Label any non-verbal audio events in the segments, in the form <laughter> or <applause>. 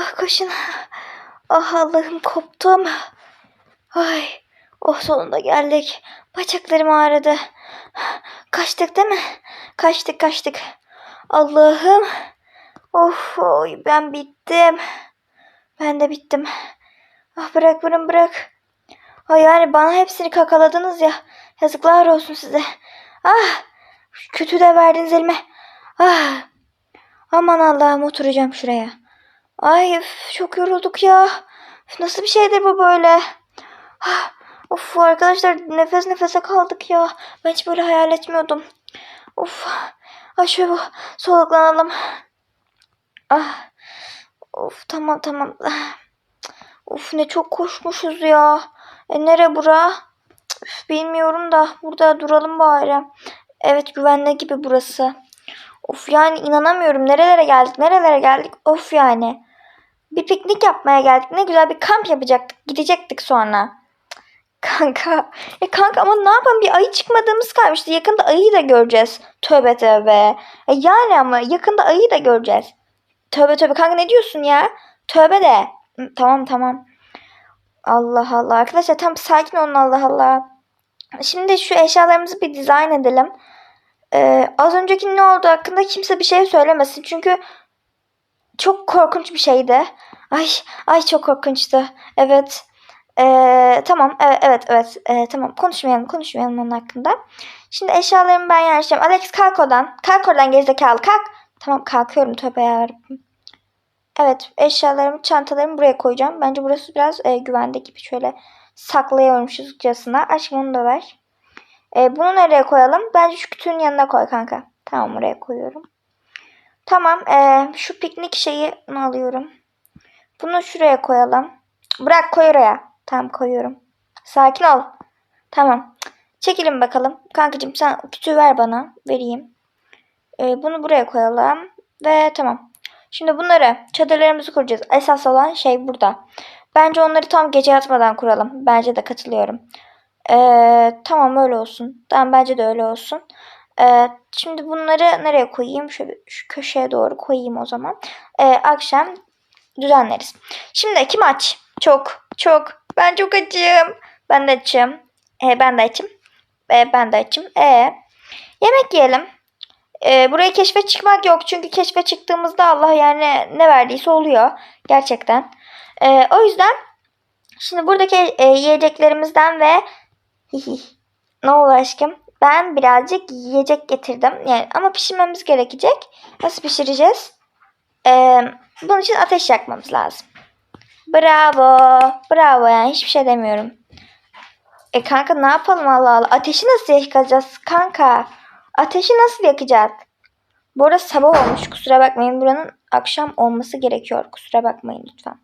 Ah koşun. Ah Allah'ım koptum. Ay. Oh sonunda geldik. Bacaklarım ağrıdı. Kaçtık değil mi? Kaçtık kaçtık. Allah'ım. Of oy ben bittim. Ben de bittim. Ah bırak bırak bırak. Ay yani bana hepsini kakaladınız ya. Yazıklar olsun size. Ah kötü de verdiniz elime. Ah aman Allah'ım oturacağım şuraya. Ay çok yorulduk ya. Nasıl bir şeydir bu böyle? Ah, of arkadaşlar nefes nefese kaldık ya. Ben hiç böyle hayal etmiyordum. Of. Ay şöyle bu soluklanalım. Ah. Of tamam tamam. Of ne çok koşmuşuz ya. E nere bura? Üf, bilmiyorum da burada duralım bari. Evet güvenli gibi burası. Of yani inanamıyorum. Nerelere geldik? Nerelere geldik? Of yani. Bir piknik yapmaya geldik. Ne güzel bir kamp yapacaktık. Gidecektik sonra. Kanka. E kanka ama ne yapalım bir ayı çıkmadığımız kalmıştı. Yakında ayıyı da göreceğiz. Tövbe tövbe. E yani ama yakında ayıyı da göreceğiz. Tövbe tövbe kanka ne diyorsun ya? Tövbe de. Tamam tamam. Allah Allah. Arkadaşlar tam sakin olun Allah Allah. Şimdi şu eşyalarımızı bir dizayn edelim. Ee, az önceki ne oldu hakkında kimse bir şey söylemesin. Çünkü çok korkunç bir şeydi. Ay ay çok korkunçtu. Evet. Ee, tamam evet evet evet Ee, tamam konuşmayalım konuşmayalım onun hakkında. Şimdi eşyalarımı ben yerleştireceğim. Alex kalk oradan. Kalk oradan gerizekalı kalk. Tamam kalkıyorum tövbe yarabbim. Evet eşyalarımı çantalarımı buraya koyacağım. Bence burası biraz e, güvende gibi şöyle saklıyormuşuzcasına. Aşkım onu da ver. E, bunu nereye koyalım? Bence şu kütüğün yanına koy kanka. Tamam oraya koyuyorum. Tamam e, şu piknik şeyi alıyorum. Bunu şuraya koyalım. Bırak koy oraya. Tamam koyuyorum. Sakin ol. Tamam. Çekilin bakalım. Kankacığım sen kütüğü ver bana. Vereyim. E, bunu buraya koyalım. Ve tamam. Şimdi bunları çadırlarımızı kuracağız. Esas olan şey burada. Bence onları tam gece yatmadan kuralım. Bence de katılıyorum. Ee, tamam öyle olsun. Tamam bence de öyle olsun. Ee, şimdi bunları nereye koyayım? Şöyle şu köşeye doğru koyayım o zaman. Ee, akşam düzenleriz. Şimdi kim aç? Çok çok. Ben çok açım. Ben de açım. Ee, ben de açım. Ee, ben de açım. Ee, yemek yiyelim. Ee, buraya keşfe çıkmak yok. Çünkü keşfe çıktığımızda Allah yani ne verdiyse oluyor. Gerçekten. Ee, o yüzden şimdi buradaki e, yiyeceklerimizden ve <laughs> ne oldu aşkım? Ben birazcık yiyecek getirdim. Yani ama pişirmemiz gerekecek. Nasıl pişireceğiz? Ee, bunun için ateş yakmamız lazım. Bravo. Bravo yani hiçbir şey demiyorum. E kanka ne yapalım Allah Allah. Ateşi nasıl yakacağız kanka? Ateşi nasıl yakacağız? Bu arada sabah olmuş. Kusura bakmayın. Buranın akşam olması gerekiyor. Kusura bakmayın lütfen.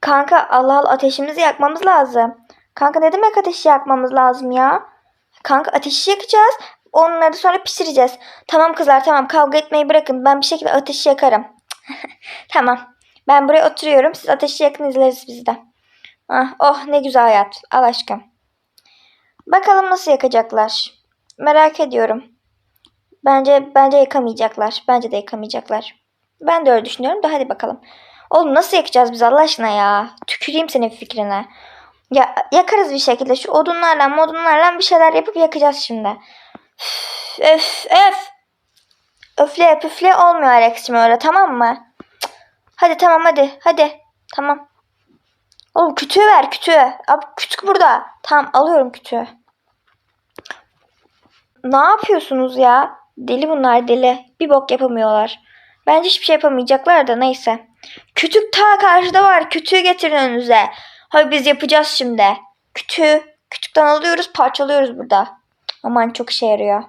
Kanka Allah Allah ateşimizi yakmamız lazım. Kanka ne demek ateşi yakmamız lazım ya? Kanka ateşi yakacağız. Onları sonra pişireceğiz. Tamam kızlar tamam kavga etmeyi bırakın. Ben bir şekilde ateşi yakarım. <laughs> tamam. Ben buraya oturuyorum. Siz ateşi yakın izleriz biz de. Ah, oh ne güzel hayat. Al aşkım. Bakalım nasıl yakacaklar. Merak ediyorum. Bence bence yakamayacaklar. Bence de yakamayacaklar. Ben de öyle düşünüyorum da hadi bakalım. Oğlum nasıl yakacağız biz Allah aşkına ya? Tüküreyim senin fikrine. Ya yakarız bir şekilde. Şu odunlarla modunlarla bir şeyler yapıp yakacağız şimdi. Üf öf öf. Öfle püfle olmuyor Alex'im öyle tamam mı? Cık. Hadi tamam hadi hadi. Tamam. Oğlum kütüğü ver kütüğü. Abi kütük burada. Tamam alıyorum kütüğü. Ne yapıyorsunuz ya? Deli bunlar deli. Bir bok yapamıyorlar. Bence hiçbir şey yapamayacaklar da neyse. Kütük ta karşıda var. Kütüğü getirin önünüze. Hadi biz yapacağız şimdi. Kütüğü. Kütükten alıyoruz parçalıyoruz burada. Aman çok işe yarıyor.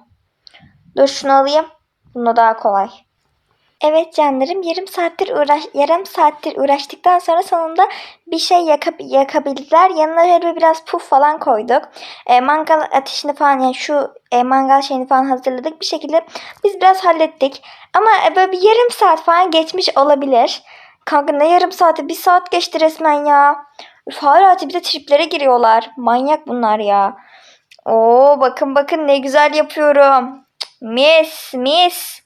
Dur şunu alayım. Bunda daha kolay. Evet canlarım yarım saattir uğraş yarım saattir uğraştıktan sonra sonunda bir şey yaka yakabildiler. Yanına böyle biraz puf falan koyduk. E, mangal ateşini falan yani şu e, mangal şeyini falan hazırladık. Bir şekilde biz biraz hallettik. Ama e, böyle bir yarım saat falan geçmiş olabilir. Kanka ne yarım saati? Bir saat geçti resmen ya. Üf, hala bir de triplere giriyorlar. Manyak bunlar ya. Oo bakın bakın ne güzel yapıyorum. Mis mis.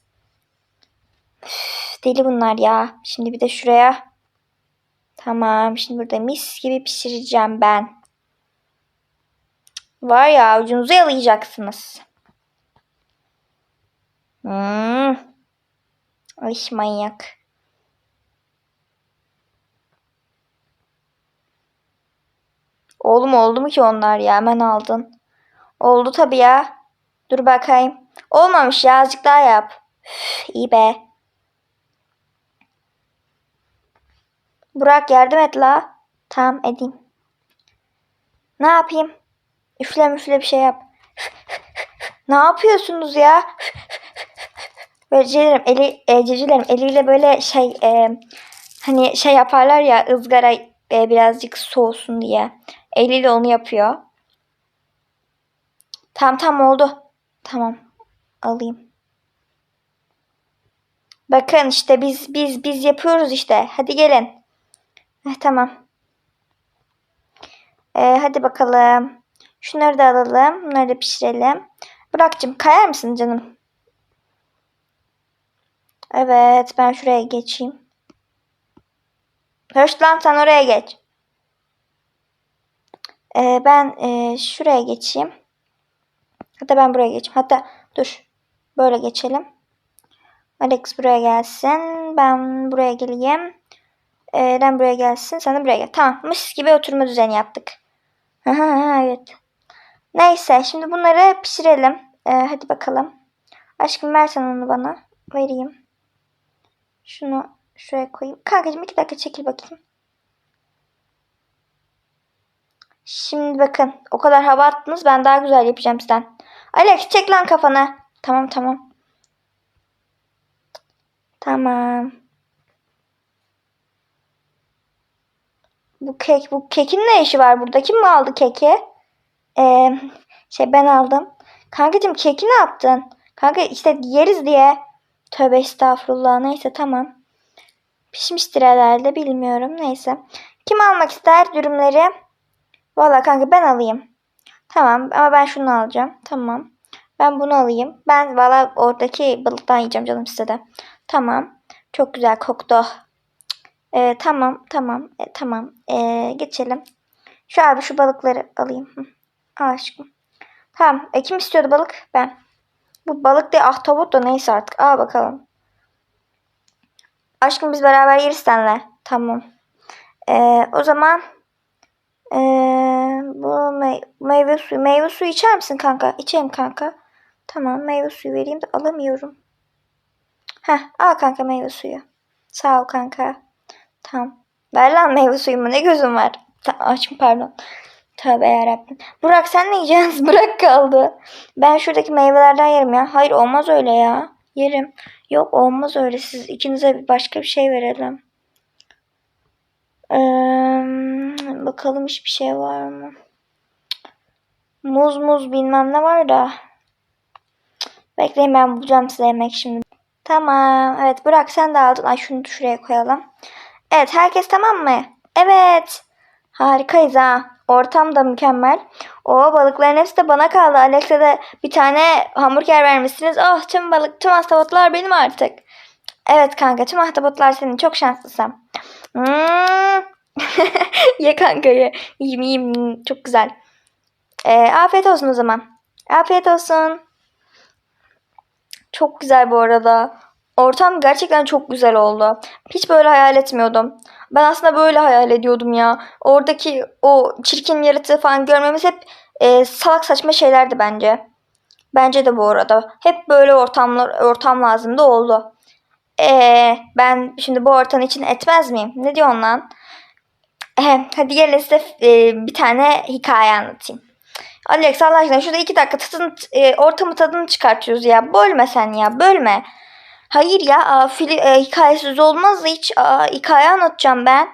Üf, deli bunlar ya. Şimdi bir de şuraya. Tamam. Şimdi burada mis gibi pişireceğim ben. Var ya avucunuzu yalayacaksınız. Hmm. Ay manyak. Oğlum oldu mu ki onlar ya? Hemen aldın. Oldu tabii ya. Dur bakayım. Olmamış ya daha yap. Üf, iyi be. Burak yardım et la. Tamam edeyim. Ne yapayım? Üfle müfle bir şey yap. ne yapıyorsunuz ya? böyle cecilerim, eli, e, eliyle böyle şey e, hani şey yaparlar ya ızgara e, birazcık soğusun diye. Eliyle onu yapıyor. Tamam tamam oldu. Tamam. Alayım. Bakın işte biz biz biz yapıyoruz işte. Hadi gelin. Heh, tamam. Ee, hadi bakalım. Şunları da alalım. Bunları da pişirelim. Burak'cığım kayar mısın canım? Evet ben şuraya geçeyim. Höş lan sen oraya geç. Ee, ben e, şuraya geçeyim. Hatta ben buraya geçeyim. Hatta dur. Böyle geçelim. Alex buraya gelsin. Ben buraya geleyim. Eren buraya gelsin. Sen de buraya gel. Tamam. Mis gibi oturma düzeni yaptık. Evet. Neyse. Şimdi bunları pişirelim. Ee, hadi bakalım. Aşkım versen onu bana. Vereyim. Şunu şuraya koyayım. Kankacığım iki dakika çekil bakayım. Şimdi bakın. O kadar hava attınız. Ben daha güzel yapacağım sizden. Alex çek lan kafanı. Tamam tamam. Tamam. Bu kek, bu kekin ne işi var burada? Kim mi aldı keki? Ee, şey ben aldım. Kankacığım keki ne yaptın? Kanka işte yeriz diye. Tövbe estağfurullah. Neyse tamam. Pişmiştir herhalde bilmiyorum. Neyse. Kim almak ister dürümleri? Valla kanka ben alayım. Tamam ama ben şunu alacağım. Tamam. Ben bunu alayım. Ben valla oradaki balıktan yiyeceğim canım size de. Tamam. Çok güzel koktu. Ee, tamam tamam e, tamam. Ee, geçelim. Şu abi şu balıkları alayım. Hı. Aşkım. Tamam. E, kim istiyordu balık? Ben. Bu balık değil ahtapot da neyse artık. Al bakalım. Aşkım biz beraber yeriz seninle. Tamam. Ee, o zaman ee, bu mey meyve suyu. Meyve suyu içer misin kanka? İçeyim kanka. Tamam meyve suyu vereyim de alamıyorum. Heh al kanka meyve suyu. Sağ ol kanka. Tamam. Ver lan meyve suyumu ne gözüm var. Tamam açım pardon. Tövbe yarabbim. Burak sen ne yiyeceksin? <laughs> Burak kaldı. Ben şuradaki meyvelerden yerim ya. Hayır olmaz öyle ya. Yerim. Yok olmaz öyle. Siz ikinize başka bir şey verelim. Ee, bakalım hiçbir şey var mı? Muz muz bilmem ne var da. Bekleyin ben bulacağım size yemek şimdi. Tamam. Evet Burak sen de aldın. Ay şunu şuraya koyalım. Evet herkes tamam mı? Evet. Harikayız ha. Ortam da mükemmel. O balıkların hepsi de bana kaldı. Alex'e de bir tane hamburger vermişsiniz. Oh tüm balık, tüm ahtapotlar benim artık. Evet kanka tüm ahtapotlar senin. Çok şanslısın. Hmm. <laughs> ye kanka ye. Yiyeyim yiyeyim. Çok güzel. Ee, afiyet olsun o zaman. Afiyet olsun. Çok güzel bu arada. Ortam gerçekten çok güzel oldu. Hiç böyle hayal etmiyordum. Ben aslında böyle hayal ediyordum ya. Oradaki o çirkin yaratığı falan görmemiz hep e, salak saçma şeylerdi bence. Bence de bu arada. Hep böyle ortamlar ortam lazımdı oldu. Ee, ben şimdi bu ortam için etmez miyim? Ne diyorsun lan? Ee, hadi gelin size e, bir tane hikaye anlatayım. Alex Allah aşkına şurada iki dakika tadını, e, ortamı tadını çıkartıyoruz ya. Bölme sen ya bölme. Hayır ya aa, fili, e, hikayesiz olmaz hiç aa, hikaye anlatacağım ben.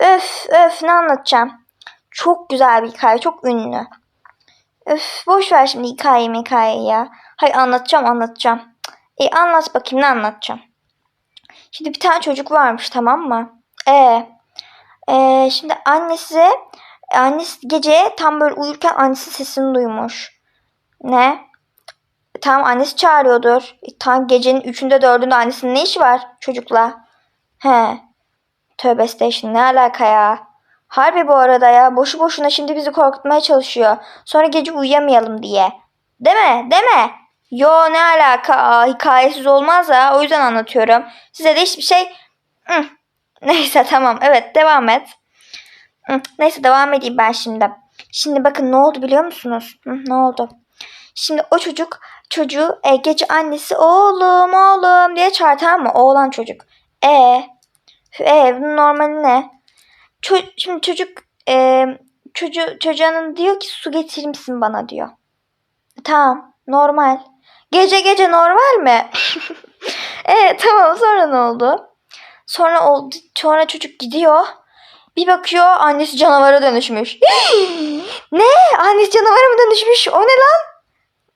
Öf öf ne anlatacağım. Çok güzel bir hikaye çok ünlü. Öf boş ver şimdi hikayeyi hikayeyi ya. Hayır anlatacağım anlatacağım. E anlat bakayım ne anlatacağım. Şimdi bir tane çocuk varmış tamam mı? Ee, e, şimdi annesi annesi gece tam böyle uyurken annesi sesini duymuş. Ne? Tam annesi çağırıyordur. E, tam gecenin üçünde dördünde annesinin ne işi var çocukla? He. Tövbe station ne alaka ya? Harbi bu arada ya. Boşu boşuna şimdi bizi korkutmaya çalışıyor. Sonra gece uyuyamayalım diye. Değil mi? Yo ne alaka? Aa, hikayesiz olmaz ya. O yüzden anlatıyorum. Size de hiçbir şey... <laughs> Neyse tamam. Evet devam et. Hı, Neyse devam edeyim ben şimdi. Şimdi bakın ne oldu biliyor musunuz? Hı, ne oldu? Şimdi o çocuk çocuğu e, gece annesi oğlum oğlum diye çağırdı mı? Oğlan çocuk. E e bunun normali ne? Ço- şimdi çocuk e, çocuğu, çocuğunun diyor ki su getirir misin bana diyor. Tamam normal. Gece gece normal mi? <laughs> evet tamam sonra ne oldu? Sonra oldu sonra çocuk gidiyor. Bir bakıyor annesi canavara dönüşmüş. <gasps> ne? Annesi canavara mı dönüşmüş? O ne lan?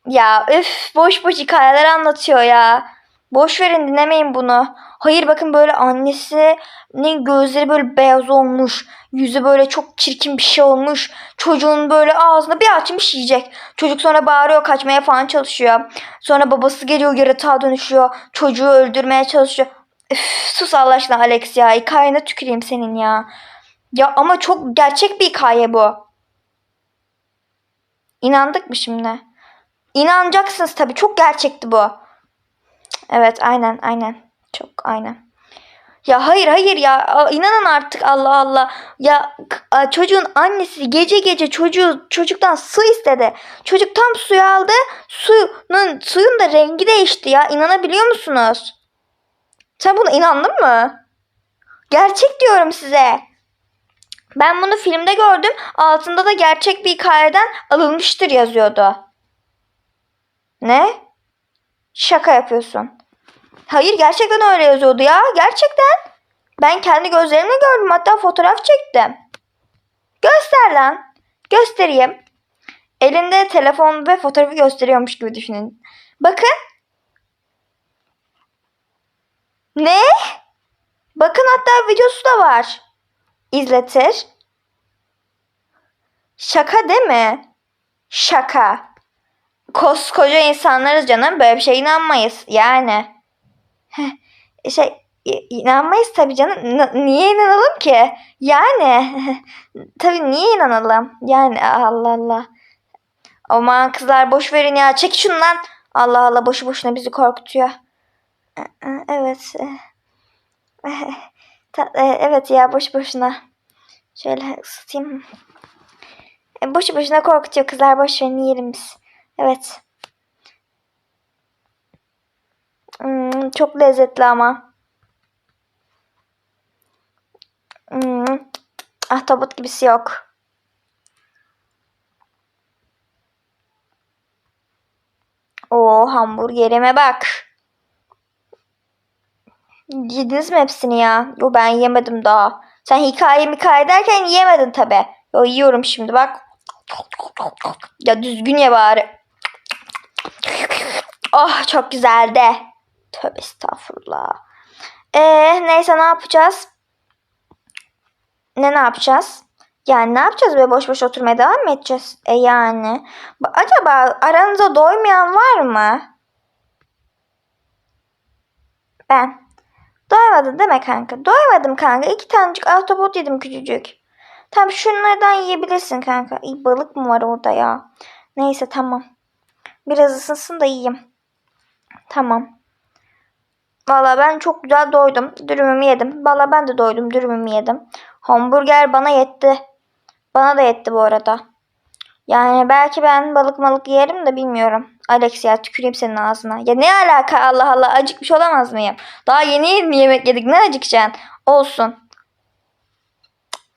Ya öf boş boş hikayeler anlatıyor ya. Boş verin dinlemeyin bunu. Hayır bakın böyle annesinin gözleri böyle beyaz olmuş. Yüzü böyle çok çirkin bir şey olmuş. Çocuğun böyle ağzını bir açmış yiyecek. Çocuk sonra bağırıyor kaçmaya falan çalışıyor. Sonra babası geliyor yaratığa dönüşüyor. Çocuğu öldürmeye çalışıyor. Üf, sus Allah aşkına Alex ya. Hikayene tüküreyim senin ya. Ya ama çok gerçek bir hikaye bu. İnandık mı şimdi? İnanacaksınız tabii. Çok gerçekti bu. Evet aynen aynen. Çok aynen. Ya hayır hayır ya inanın artık Allah Allah. Ya çocuğun annesi gece gece çocuğu çocuktan su istedi. Çocuk tam suyu aldı. Suyun suyun da rengi değişti ya. İnanabiliyor musunuz? Sen buna inandın mı? Gerçek diyorum size. Ben bunu filmde gördüm. Altında da gerçek bir hikayeden alınmıştır yazıyordu. Ne? Şaka yapıyorsun. Hayır gerçekten öyle yazıyordu ya. Gerçekten. Ben kendi gözlerimle gördüm. Hatta fotoğraf çektim. Göster lan. Göstereyim. Elinde telefon ve fotoğrafı gösteriyormuş gibi düşünün. Bakın. Ne? Bakın hatta videosu da var. İzletir. Şaka değil mi? Şaka. Koskoca insanlarız canım. Böyle bir şeye inanmayız. Yani. Şey inanmayız tabii canım. N- niye inanalım ki? Yani. <laughs> tabii niye inanalım? Yani Allah Allah. Aman kızlar boş verin ya. Çek şundan. Allah Allah boşu boşuna bizi korkutuyor. Evet. <laughs> E, evet ya boş boşuna. Şöyle ısıtayım. E, boşu boşuna korkutuyor kızlar. Boş verin yiyelim biz. Evet. Hmm, çok lezzetli ama. Hmm, ahtapot gibisi yok. O hamburgerime bak. Yediniz mi hepsini ya? Yo ben yemedim daha. Sen hikaye hikaye derken yemedin tabi. Yo yiyorum şimdi bak. Ya düzgün ye bari. Oh çok güzeldi. Tövbe estağfurullah. Ee, neyse ne yapacağız? Ne ne yapacağız? Yani ne yapacağız böyle boş boş oturmaya devam mı edeceğiz? E yani. Ba- Acaba aranızda doymayan var mı? Ben. Doymadın değil mi kanka? Doymadım kanka. İki tanecik ahtapot yedim küçücük. Tamam şunlardan yiyebilirsin kanka. İyi balık mı var orada ya? Neyse tamam. Biraz ısınsın da yiyeyim. Tamam. Valla ben çok güzel doydum. Dürümümü yedim. Valla ben de doydum. Dürümümü yedim. Hamburger bana yetti. Bana da yetti bu arada. Yani belki ben balık malık yerim de bilmiyorum. Alex ya tüküreyim senin ağzına. Ya ne alaka Allah Allah acıkmış olamaz mıyım? Daha yeni yemek yedik ne acıkacaksın? Olsun.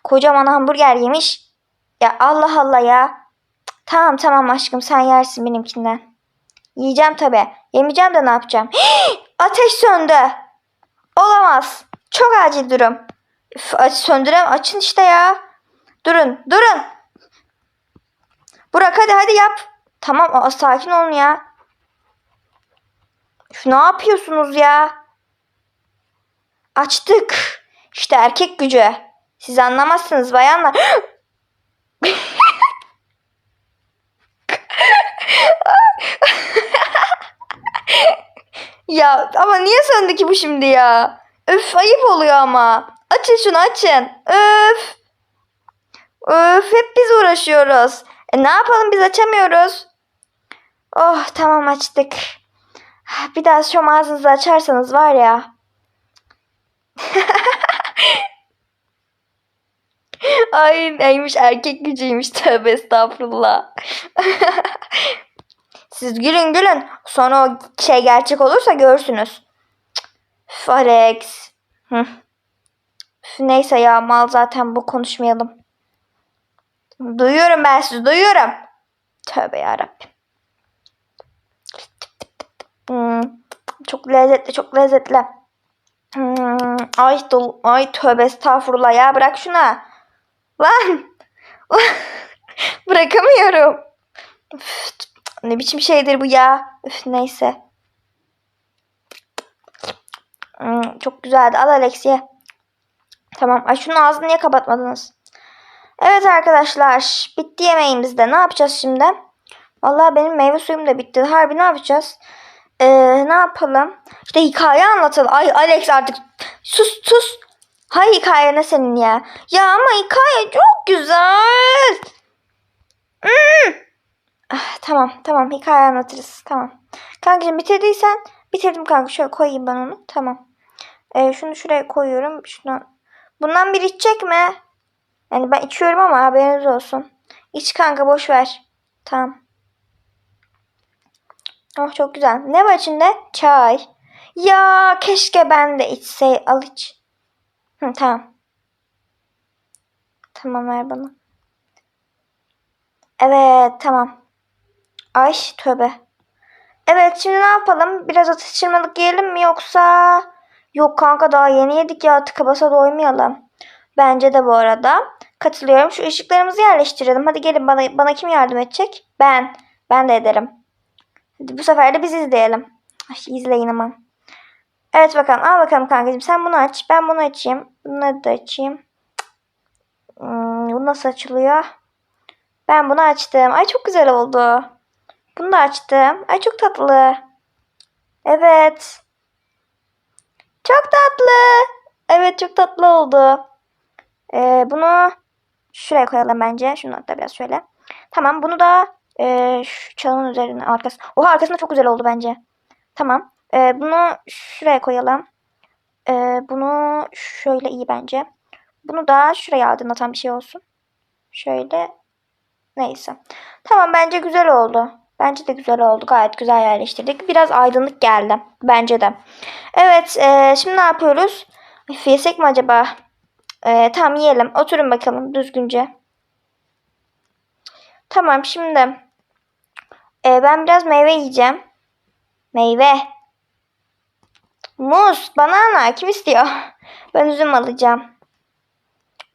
Kocaman hamburger yemiş. Ya Allah Allah ya. Tamam tamam aşkım sen yersin benimkinden. Yiyeceğim tabi. Yemeyeceğim de ne yapacağım? Ateş söndü. Olamaz. Çok acil durum. Aç, söndürem açın işte ya. Durun durun. Burak hadi hadi yap. Tamam aa, sakin olun ya. Üf, ne yapıyorsunuz ya? Açtık. İşte erkek gücü. Siz anlamazsınız bayanlar. <laughs> Ya ama niye söndü ki bu şimdi ya? Öf ayıp oluyor ama. Açın şunu açın. Öf. Öf hep biz uğraşıyoruz. E, ne yapalım biz açamıyoruz. Oh tamam açtık. Bir daha şu ağzınızı açarsanız var ya. <laughs> Ay neymiş erkek gücüymüş tövbe estağfurullah. <laughs> Siz gülün gülün. Sonra o şey gerçek olursa görürsünüz. Üf, neyse ya mal zaten bu konuşmayalım. Duyuyorum ben sizi duyuyorum. Tövbe yarabbim. Hmm, çok lezzetli çok lezzetli. Hmm, ay dolu, ay tövbe estağfurullah ya bırak şuna. Lan. <laughs> Bırakamıyorum. Üf, ne biçim şeydir bu ya. Üf, neyse. Hmm, çok güzeldi. Al Alex ye. Tamam. Ay şunun ağzını niye kapatmadınız? Evet arkadaşlar. Bitti yemeğimiz de. Ne yapacağız şimdi? Vallahi benim meyve suyum da bitti. Harbi ne yapacağız? Ee, ne yapalım? İşte hikaye anlatalım. Ay Alex artık sus sus. Hay hikaye ne senin ya? Ya ama hikaye çok güzel. Hmm. Ah, tamam tamam hikaye anlatırız. Tamam. Kankacığım bitirdiysen bitirdim kanka. Şöyle koyayım ben onu. Tamam. Ee, şunu şuraya koyuyorum. Şunu. Bundan bir içecek mi? Yani ben içiyorum ama haberiniz olsun. İç kanka boş ver. Tamam. Oh çok güzel. Ne var içinde? Çay. Ya keşke ben de içsey. Al iç. Hı, tamam. Tamam ver bana. Evet tamam. Ay tövbe. Evet şimdi ne yapalım? Biraz atıştırmalık yiyelim mi yoksa... Yok kanka daha yeni yedik ya tıka basa doymayalım. Bence de bu arada. Katılıyorum. Şu ışıklarımızı yerleştirelim. Hadi gelin bana, bana kim yardım edecek? Ben. Ben de ederim. Bu sefer de biz izleyelim. Ay izleyin aman. Evet bakalım. Al bakalım kankacığım. Sen bunu aç. Ben bunu açayım. Bunları da açayım. Hmm, bu nasıl açılıyor? Ben bunu açtım. Ay çok güzel oldu. Bunu da açtım. Ay çok tatlı. Evet. Çok tatlı. Evet çok tatlı oldu. Ee, bunu şuraya koyalım bence. Şunu hatta biraz şöyle. Tamam bunu da e, şu çalın üzerine arkası. Oha arkasında çok güzel oldu bence. Tamam. Ee, bunu şuraya koyalım. Ee, bunu şöyle iyi bence. Bunu da şuraya aydınlatan bir şey olsun. Şöyle. Neyse. Tamam bence güzel oldu. Bence de güzel oldu. Gayet güzel yerleştirdik. Biraz aydınlık geldi. Bence de. Evet. E, şimdi ne yapıyoruz? Yesek mi acaba? E, tamam yiyelim. Oturun bakalım düzgünce. Tamam şimdi. E, ben biraz meyve yiyeceğim. Meyve. Muz, banana kim istiyor? <laughs> Ben üzüm alacağım.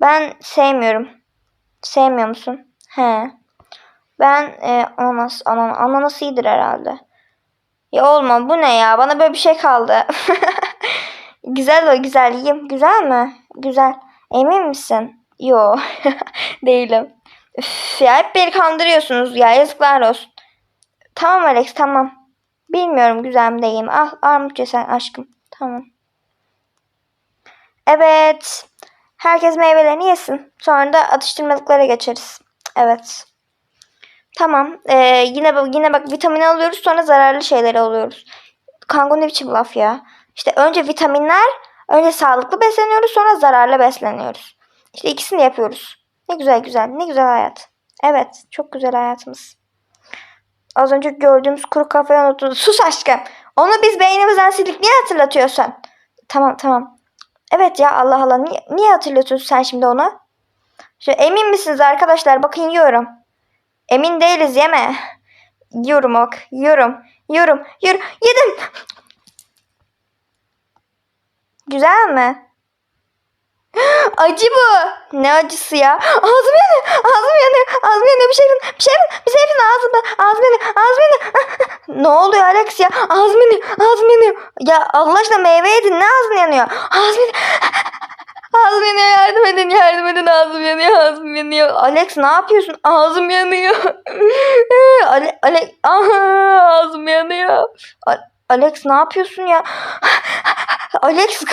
Ben sevmiyorum. Sevmiyor musun? He. Ben e, ananas, ananas, ananas iyidir herhalde. Ya olma bu ne ya? Bana böyle bir şey kaldı. <laughs> güzel o güzel yiyeyim. Güzel mi? Güzel. Emin misin? Yo. <laughs> Değilim. Üf, ya hep beni kandırıyorsunuz ya. Yazıklar olsun. Tamam Alex tamam. Bilmiyorum güzel mi değil mi? Al armut ye sen aşkım. Tamam. Evet. Herkes meyvelerini yesin. Sonra da atıştırmalıklara geçeriz. Evet. Tamam. Ee, yine yine bak vitamin alıyoruz sonra zararlı şeyleri alıyoruz. Kango ne biçim laf ya? İşte önce vitaminler, önce sağlıklı besleniyoruz sonra zararlı besleniyoruz. İşte ikisini yapıyoruz. Ne güzel güzel. Ne güzel hayat. Evet. Çok güzel hayatımız. Az önce gördüğümüz kuru kafayı unutuldu. Sus aşkım. Onu biz beynimizden sildik. Niye hatırlatıyorsun? Tamam tamam. Evet ya Allah Allah. Niye, niye hatırlatıyorsun sen şimdi onu? Şu, emin misiniz arkadaşlar? Bakın yiyorum. Emin değiliz yeme. Yiyorum bak. Yiyorum. Yiyorum. Yiyorum. Yedim. Güzel mi? Acı bu. Ne acısı ya? Ağzım yanıyor. Ağzım yanıyor. Ağzım yanıyor. Bir şey yapın. Bir şey yapın. Bir şey yapın. Ağzımda. Ağzım yanıyor. Ağzım yanıyor. <laughs> ne oluyor Alex ya? Ağzım yanıyor. Ağzım yanıyor. Ya Allah aşkına meyve yedin. Ne ağzın yanıyor? Ağzım yanıyor. <laughs> Ağzım yanıyor. Yardım edin. Yardım edin. Ağzım yanıyor. Ağzım yanıyor. Alex ne yapıyorsun? Ağzım yanıyor. <laughs> Ale, Ale, ağzım yanıyor. Alex ne yapıyorsun ya? Alex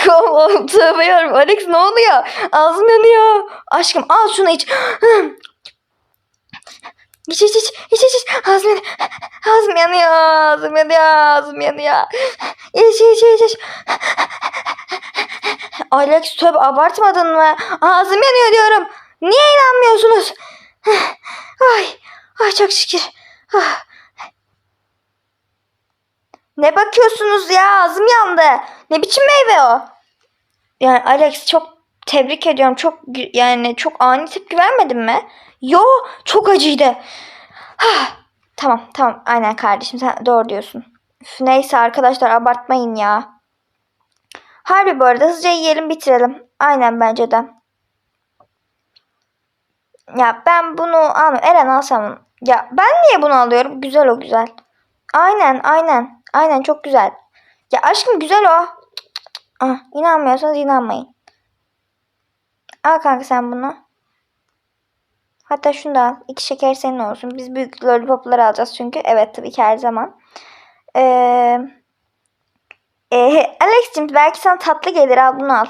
tövbe yarabbim. Alex ne oluyor? Ağzım yanıyor. Aşkım al şunu iç. İç iç iç iç iç iç. Ağzım yanıyor. Ağzım yanıyor. Ağzım yanıyor. Ağzım yanıyor. İç iç iç iç. Alex tövbe abartmadın mı? Ağzım yanıyor diyorum. Niye inanmıyorsunuz? Ay, ay çok şükür. Ah. Ne bakıyorsunuz ya? Ağzım yandı. Ne biçim meyve o? Yani Alex çok tebrik ediyorum. Çok yani çok ani tepki vermedin mi? Yo, çok acıydı. Hah, tamam, tamam. Aynen kardeşim sen doğru diyorsun. Üf, neyse arkadaşlar abartmayın ya. Harbi bu arada hızlıca yiyelim bitirelim. Aynen bence de. Ya ben bunu almıyorum. Eren alsam. Ya ben niye bunu alıyorum? Güzel o güzel. Aynen aynen. Aynen çok güzel. Ya aşkım güzel o. Ah, inanmıyorsanız inanmayın. Al kanka sen bunu. Hatta şunu da al. İki şeker senin olsun. Biz büyük lollipopları alacağız çünkü. Evet tabii ki her zaman. Ee, e, Alex'cim belki sana tatlı gelir. Al bunu al.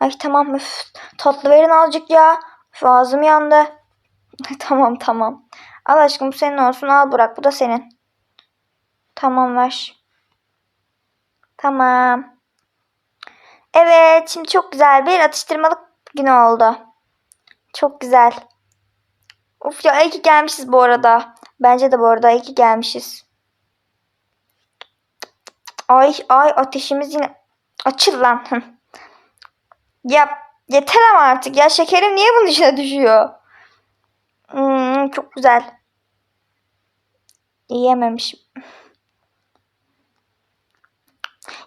Ay tamam üf. Tatlı verin azıcık ya. Üf, ağzım yandı. <laughs> tamam tamam. Al aşkım bu senin olsun. Al Burak bu da senin. Tamam ver. Tamam. Evet şimdi çok güzel bir atıştırmalık günü oldu. Çok güzel. Of ya iyi ki gelmişiz bu arada. Bence de bu arada iyi ki gelmişiz. Ay ay ateşimiz yine açıl lan. <laughs> Ya yeter ama artık ya şekerim niye bunun içine düşüyor? Hmm, çok güzel. Yiyememişim.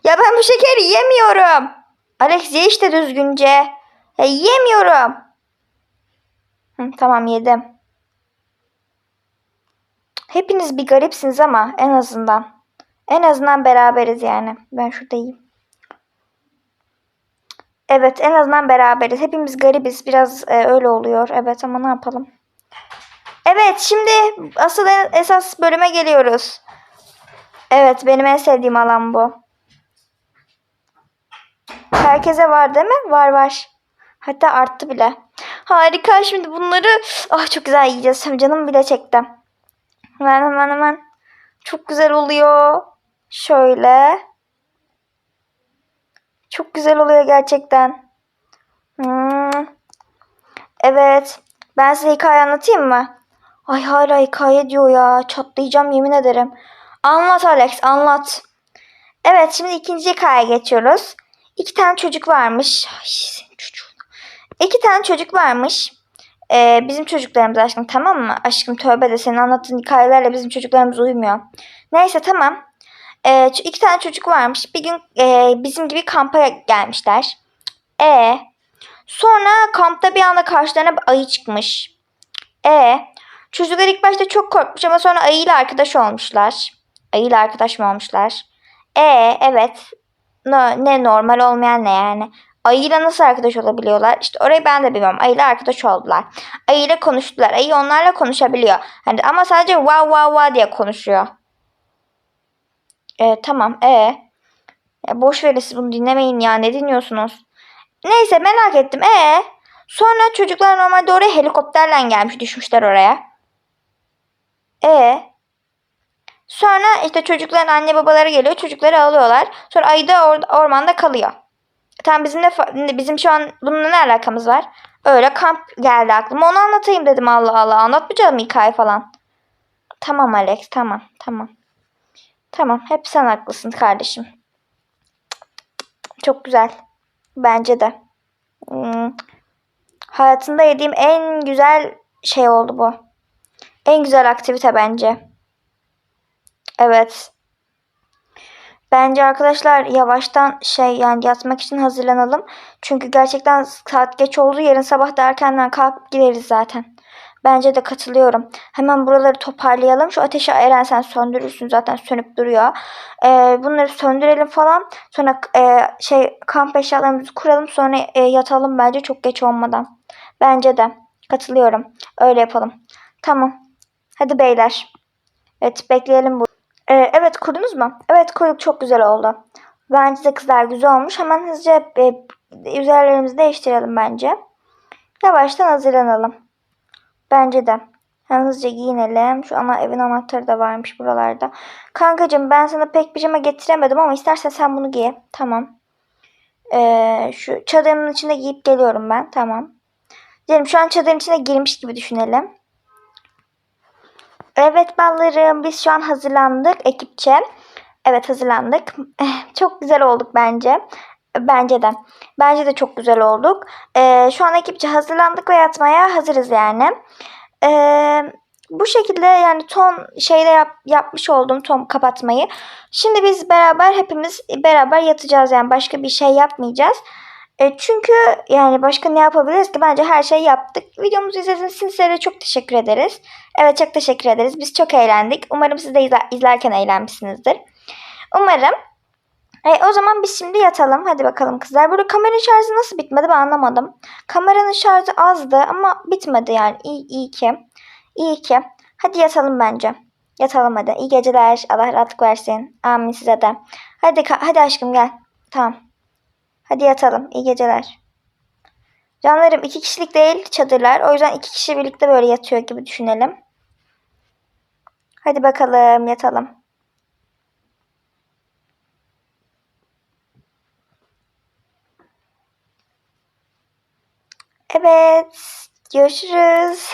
Ya ben bu şekeri yemiyorum. Alex ye işte düzgünce. Ya yemiyorum. Hı, tamam yedim. Hepiniz bir garipsiniz ama en azından. En azından beraberiz yani. Ben şurada yiyeyim. Evet en azından beraberiz. Hepimiz garibiz. Biraz e, öyle oluyor. Evet ama ne yapalım. Evet şimdi asıl esas bölüme geliyoruz. Evet benim en sevdiğim alan bu. Herkese var değil mi? Var var. Hatta arttı bile. Harika şimdi bunları ah çok güzel yiyeceğiz. Canım bile çekti. Hemen hemen hemen. Çok güzel oluyor. Şöyle. Çok güzel oluyor gerçekten. Hmm. Evet. Ben size hikaye anlatayım mı? Ay hala hikaye diyor ya. Çatlayacağım yemin ederim. Anlat Alex anlat. Evet şimdi ikinci hikayeye geçiyoruz. İki tane çocuk varmış. Ay senin çocuğun. İki tane çocuk varmış. Ee, bizim çocuklarımız aşkım tamam mı? Aşkım tövbe de senin anlattığın hikayelerle bizim çocuklarımız uymuyor. Neyse tamam. Ee, iki tane çocuk varmış. Bir gün e, bizim gibi kampa gelmişler. E sonra kampta bir anda karşılarına bir ayı çıkmış. E çocuklar ilk başta çok korkmuş ama sonra ayıyla arkadaş olmuşlar. Ayıyla arkadaş mı olmuşlar? E evet. No, ne normal olmayan ne yani? Ayıyla nasıl arkadaş olabiliyorlar? İşte orayı ben de bilmiyorum. Ayıyla arkadaş oldular. Ayıyla konuştular. Ayı onlarla konuşabiliyor. Hani ama sadece wow wow wow diye konuşuyor. E, tamam. E, e boş verin bunu dinlemeyin ya. Ne dinliyorsunuz? Neyse merak ettim. E sonra çocuklar normalde oraya helikopterle gelmiş düşmüşler oraya. E sonra işte çocukların anne babaları geliyor. Çocukları alıyorlar. Sonra ayı da or- ormanda kalıyor. Tam bizim de bizim şu an bununla ne alakamız var? Öyle kamp geldi aklıma. Onu anlatayım dedim Allah Allah. Anlatmayacağım hikaye falan. Tamam Alex tamam tamam. Tamam hep sen haklısın kardeşim. Çok güzel. Bence de. Hmm. Hayatımda yediğim en güzel şey oldu bu. En güzel aktivite bence. Evet. Bence arkadaşlar yavaştan şey yani yatmak için hazırlanalım. Çünkü gerçekten saat geç oldu. Yarın sabah da erkenden kalkıp gideriz zaten. Bence de katılıyorum. Hemen buraları toparlayalım. Şu ateşi Eren sen söndürürsün zaten sönüp duruyor. Ee, bunları söndürelim falan. Sonra e, şey kamp eşyalarımızı kuralım. Sonra e, yatalım bence çok geç olmadan. Bence de. Katılıyorum. Öyle yapalım. Tamam. Hadi beyler. Evet bekleyelim bu. Evet kurdunuz mu? Evet kurduk çok güzel oldu. Bence de kızlar güzel olmuş. Hemen hızlıca e, üzerlerimizi değiştirelim bence. Yavaştan hazırlanalım. Bence de. Hızlıca giyinelim. Şu ana evin anahtarı da varmış buralarda. Kankacığım ben sana pek pijama getiremedim ama istersen sen bunu giy. Tamam. Ee, şu çadırın içinde giyip geliyorum ben. Tamam. Diyelim şu an çadırın içine girmiş gibi düşünelim. Evet ballarım biz şu an hazırlandık ekipçe. Evet hazırlandık. Eh, Çok güzel olduk bence. Bence de. Bence de çok güzel olduk. Ee, şu an ekipçe hazırlandık ve yatmaya hazırız yani. Ee, bu şekilde yani ton şeyde yap- yapmış olduğum ton kapatmayı. Şimdi biz beraber hepimiz beraber yatacağız yani başka bir şey yapmayacağız. E, çünkü yani başka ne yapabiliriz ki? Bence her şeyi yaptık. Videomuzu izlediğiniz için size de çok teşekkür ederiz. Evet çok teşekkür ederiz. Biz çok eğlendik. Umarım siz de izler- izlerken eğlenmişsinizdir. Umarım. E, o zaman biz şimdi yatalım. Hadi bakalım kızlar. Burada kameranın şarjı nasıl bitmedi ben anlamadım. Kameranın şarjı azdı ama bitmedi yani. İyi, iyi ki. İyi ki. Hadi yatalım bence. Yatalım hadi. İyi geceler. Allah rahatlık versin. Amin size de. Hadi, hadi aşkım gel. Tamam. Hadi yatalım. İyi geceler. Canlarım iki kişilik değil çadırlar. O yüzden iki kişi birlikte böyle yatıyor gibi düşünelim. Hadi bakalım yatalım. Evet. Görüşürüz.